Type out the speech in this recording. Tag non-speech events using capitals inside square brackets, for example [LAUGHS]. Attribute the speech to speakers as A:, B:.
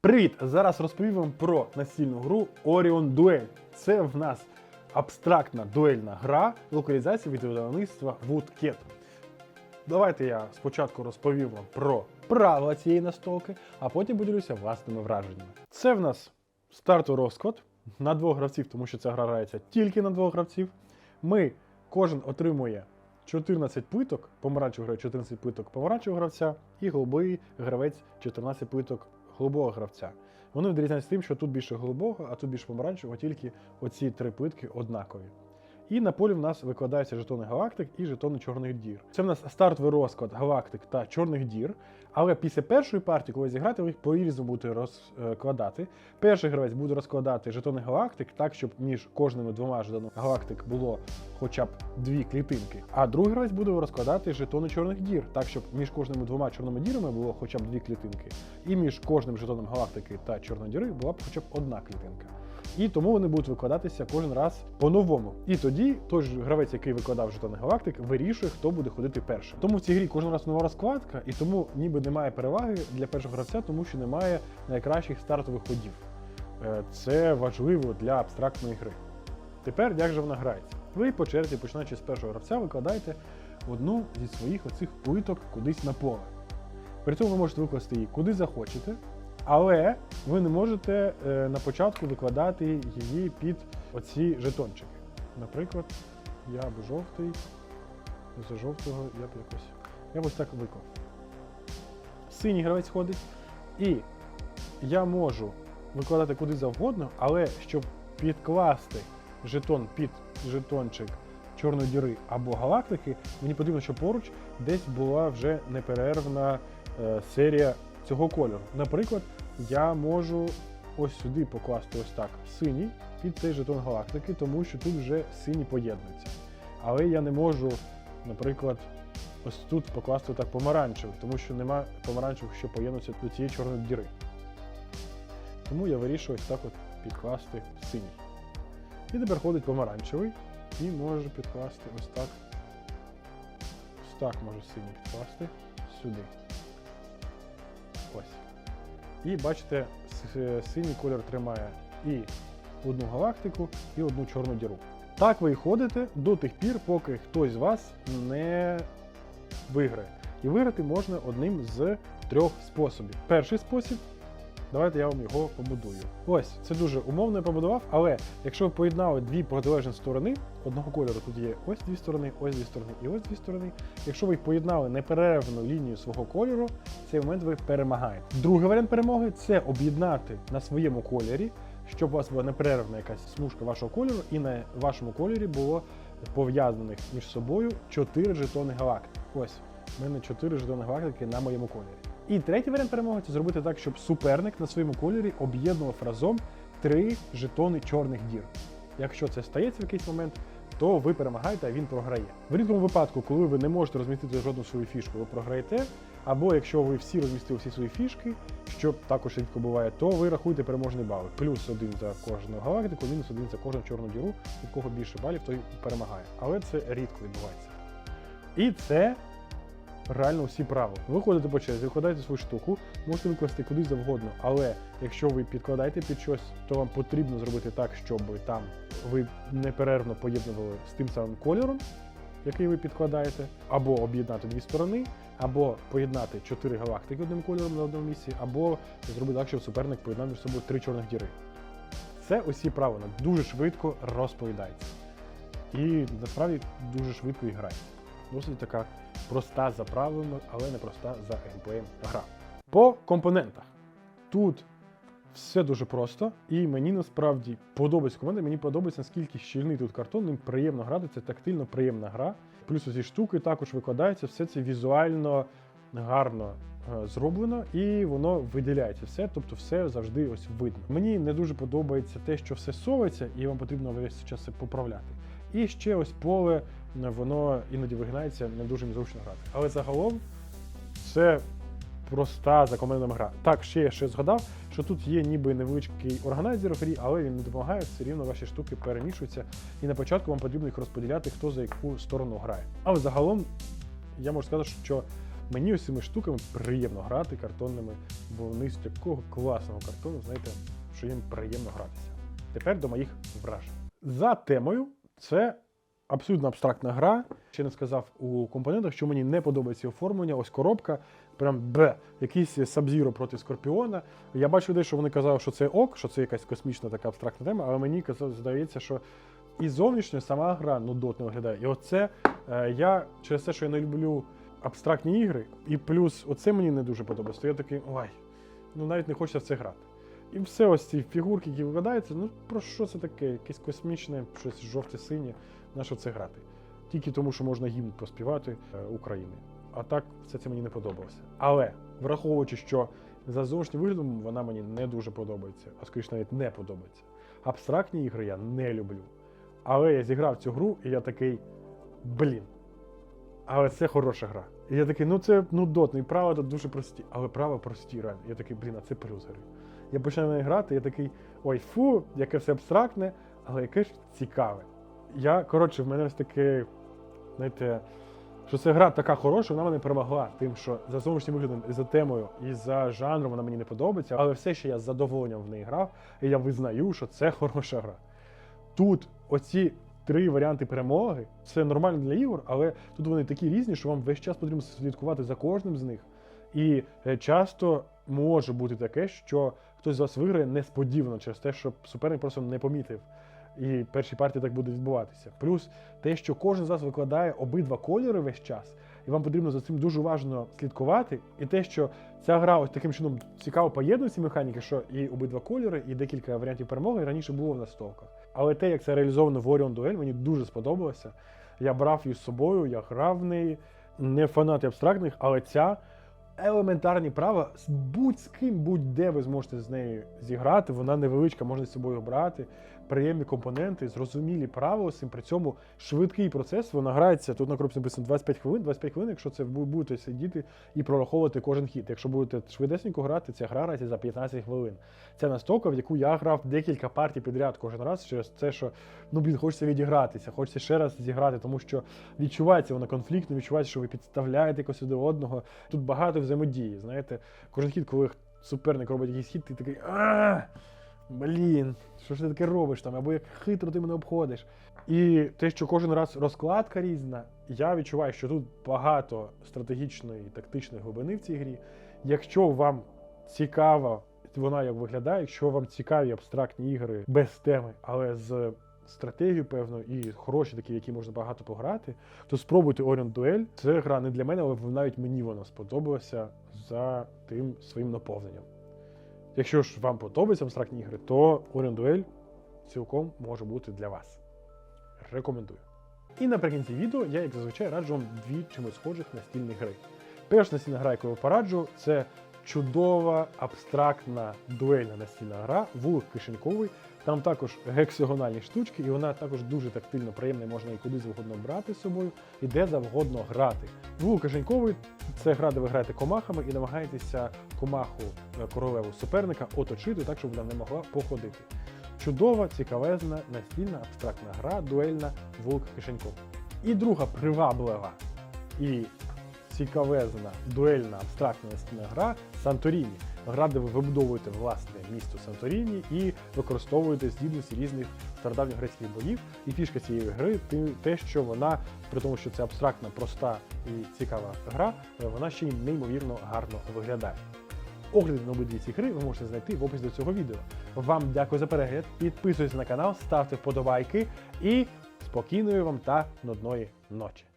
A: Привіт! Зараз розповім вам про настільну гру Orion Duel. Це в нас абстрактна дуельна гра локалізації від видавництва Woodcat. Давайте я спочатку розповім вам про правила цієї настолки, а потім поділюся власними враженнями. Це в нас стартовий розклад на двох гравців, тому що ця гра грається тільки на двох гравців. Ми кожен отримує 14 плиток, помаранчевий грає 14 плиток помаранчевого гравця, і голубий гравець 14 плиток голубого гравця. Вони відрізняються тим, що тут більше голубого, а тут більше помаранчевого, тільки оці три плитки однакові. І на полі в нас викладаються жетони галактик і жетони чорних дір. Це в нас стартовий розклад галактик та чорних дір. Але після першої партії, коли зіграти, ви їх по-різному будете розкладати. Перший гравець буде розкладати жетони галактик так, щоб між кожними двома жетонами галактик було хоча б дві клітинки. А другий гравець буде розкладати жетони чорних дір, так, щоб між кожними двома чорними дірами було хоча б дві клітинки. І між кожним жетоном галактики та чорної діри була б хоча б одна клітинка. І тому вони будуть викладатися кожен раз по-новому. І тоді той ж гравець, який викладав жетони галактик, вирішує, хто буде ходити першим. Тому в цій грі кожен раз нова розкладка, і тому ніби немає переваги для першого гравця, тому що немає найкращих стартових ходів. Е, Це важливо для абстрактної гри. Тепер як же вона грається? Ви по черзі, починаючи з першого гравця, викладаєте одну зі своїх оцих плиток кудись на поле. При цьому ви можете викласти її куди захочете, але ви не можете е, на початку викладати її під оці жетончики. Наприклад, я б жовтий, за жовтого я б якось. Я б ось так виклав. Синій гравець ходить, і я можу викладати куди завгодно, але щоб підкласти жетон під жетончик чорної діри або галактики, мені потрібно, щоб поруч десь була вже неперервна е, серія цього кольору. Наприклад, я можу ось сюди покласти ось так синій під цей жетон галактики, тому що тут вже сині поєднуються. Але я не можу, наприклад, ось тут покласти так помаранчевий, тому що нема помаранчевих, що поєднуються до цієї чорної діри. Тому я вирішую ось так от підкласти синій. І тепер ходить помаранчевий і можу підкласти ось так. Ось так можу синій підкласти сюди. Ось. І бачите, синій кольор тримає і одну галактику, і одну чорну діру. Так ви і ходите до тих пір, поки хтось з вас не виграє. І виграти можна одним з трьох способів. Перший спосіб. Давайте я вам його побудую. Ось, це дуже умовно я побудував, але якщо ви поєднали дві протилежні сторони одного кольору, тут є ось дві сторони, ось дві сторони і ось дві сторони. Якщо ви поєднали неперервну лінію свого кольору, в цей момент ви перемагаєте. Другий варіант перемоги це об'єднати на своєму кольорі, щоб у вас була неперервна якась смужка вашого кольору, і на вашому кольорі було пов'язаних між собою чотири жетони галактики. Ось, в мене чотири жетони галактики на моєму кольорі. І третій варіант перемоги це зробити так, щоб суперник на своєму кольорі об'єднував разом три жетони чорних дір. Якщо це стається в якийсь момент, то ви перемагаєте, а він програє. В рідкому випадку, коли ви не можете розмістити жодну свою фішку, ви програєте. Або якщо ви всі розмістили всі свої фішки, що також рідко буває, то ви рахуєте переможні бали. Плюс один за кожну галактику, мінус один за кожну чорну діру. У кого більше балів, той перемагає. Але це рідко відбувається. І це реально всі правила. Ви ходите по черзі, викладаєте свою штуку, можете викласти куди завгодно, але якщо ви підкладаєте під щось, то вам потрібно зробити так, щоб там ви неперервно поєднували з тим самим кольором, який ви підкладаєте, або об'єднати дві сторони, або поєднати чотири галактики одним кольором на одному місці, або зробити так, щоб суперник поєднав між собою три чорних діри. Це усі правила дуже швидко розповідається. І насправді дуже швидко і грається. Досить така проста за правилами, але не проста за геймплеєм гра. По компонентах. Тут все дуже просто, і мені насправді подобається команда. Мені подобається, наскільки щільний тут картон, ним приємно грати, це тактильно приємна гра. Плюс усі штуки також викладаються, все це візуально гарно е, зроблено, і воно виділяється все, тобто все завжди ось видно. Мені не дуже подобається те, що все совається, і вам потрібно весь час це поправляти. І ще ось поле, воно іноді вигинається, не дуже зручно грати. Але загалом це проста закономірна гра. Так, ще я ще згадав, що тут є ніби невеличкий органайзер в грі, але він не допомагає, все рівно ваші штуки перемішуються. І на початку вам потрібно їх розподіляти, хто за яку сторону грає. Але загалом я можу сказати, що Мені цими штуками приємно грати картонними, бо вони з такого класного картону, знаєте, що їм приємно гратися. Тепер до моїх вражень. За темою, це абсолютно абстрактна гра. Ще не сказав у компонентах, що мені не подобається оформлення. Ось коробка, прям б, якийсь Сабзіро проти Скорпіона. Я бачу людей, що вони казали, що це ок, що це якась космічна така абстрактна тема, але мені здається, що і зовнішньо сама гра нудотно виглядає. І оце е, я через те, що я не люблю абстрактні ігри, і плюс оце мені не дуже подобається. То я такий, ой, ну навіть не хочеться в це грати. І все ось ці фігурки, які викладаються, ну про що це таке? Якесь космічне, щось жовте-синє, на що це грати? Тільки тому, що можна гімн поспівати е, України. А так все це мені не подобалося. Але враховуючи, що за зовнішнім виглядом вона мені не дуже подобається, а скоріш навіть не подобається. Абстрактні ігри я не люблю. Але я зіграв цю гру, і я такий, блін. Але це хороша гра. І я такий, ну це ну дотний, правила тут дуже прості. Але права прості, реально. Я такий, блін, а це плюс гри. Я починаю грати, я такий, ой, фу, яке все абстрактне, але яке ж цікаве. Я, коротше, в мене ось таке, знаєте, що ця гра така хороша, вона мене перемогла тим, що за зовнішнім виглядом, і за темою, і за жанром вона мені не подобається, але все ще я з задоволенням в неї грав, і я визнаю, що це [LAUGHS] хороша гра. Тут оці три варіанти перемоги це нормально для ігор, але тут вони такі різні, що вам весь час потрібно слідкувати за кожним з них. І е, часто може бути таке, що хтось з вас виграє несподівано через те, що суперник просто не помітив. І перші партії так буде відбуватися. Плюс те, що кожен з вас викладає обидва кольори весь час, і вам потрібно за цим дуже уважно слідкувати. І те, що ця гра ось таким чином цікаво поєднує ці механіки, що і обидва кольори, і декілька варіантів перемоги раніше було в настолках. Але те, як це реалізовано в Orion Duel, мені дуже сподобалося. Я брав її з собою, я грав в неї. Не фанат абстрактних, але ця елементарні права з будь з ким, будь-де ви зможете з нею зіграти. Вона невеличка, можна з собою брати. Приємні компоненти, зрозумілі правила, цим при цьому швидкий процес. Вона грається тут на коробці написано 25 хвилин. 25 хвилин, якщо це ви будете сидіти і прораховувати кожен хід. Якщо будете швидесенько грати, ця гра грається за 15 хвилин. Це настолка, в яку я грав декілька партій підряд кожен раз через те, що ну блін, хочеться відігратися, хочеться ще раз зіграти, тому що відчувається вона конфліктно, відчувається, що ви підставляєте якось один одного. Тут багато взаємодії. Знаєте, кожен хід, коли суперник робить якийсь хід, ти такий блін, що ж ти таке робиш там, або як хитро ти мене обходиш. І те, що кожен раз розкладка різна, я відчуваю, що тут багато стратегічної і тактичної глибини в цій грі. Якщо вам цікава вона як виглядає, якщо вам цікаві абстрактні ігри без теми, але з стратегією, певно, і хороші такі, які можна багато пограти, то спробуйте Orient Duel. Це гра не для мене, але навіть мені вона сподобалася за тим своїм наповненням. Якщо ж вам подобаються абстрактні ігри, то Орендуель цілком може бути для вас. Рекомендую. І наприкінці відео я, як зазвичай, раджу вам дві чимось схожих настільні гри. Перша настільна гра, яку я пораджу, це чудова абстрактна дуельна настільна гра, вулик кишеньковий. Там також гексагональні штучки, і вона також дуже тактильно приємна, можна і куди завгодно брати з собою, і де завгодно грати. Вулик кишеньковий це гра, де ви граєте комахами і намагаєтеся комаху е, королеву суперника оточити так, щоб вона не могла походити. Чудова, цікавезна, настільна абстрактна гра, дуельна вулик кишеньковий. І друга приваблива і цікавезна, дуельна, абстрактна настільна гра Санторіні. Гра, де ви вибудовуєте власне місто Санторіні і використовуєте здібності різних стародавніх грецьких богів. І фішка цієї гри те, що вона, при тому, що це абстрактна, проста і цікава гра, е, вона ще й неймовірно гарно виглядає. Огляди на обидві ці гри ви можете знайти в описі до цього відео. Вам дякую за перегляд, підписуйтесь на канал, ставте вподобайки і спокійної вам та нудної ночі.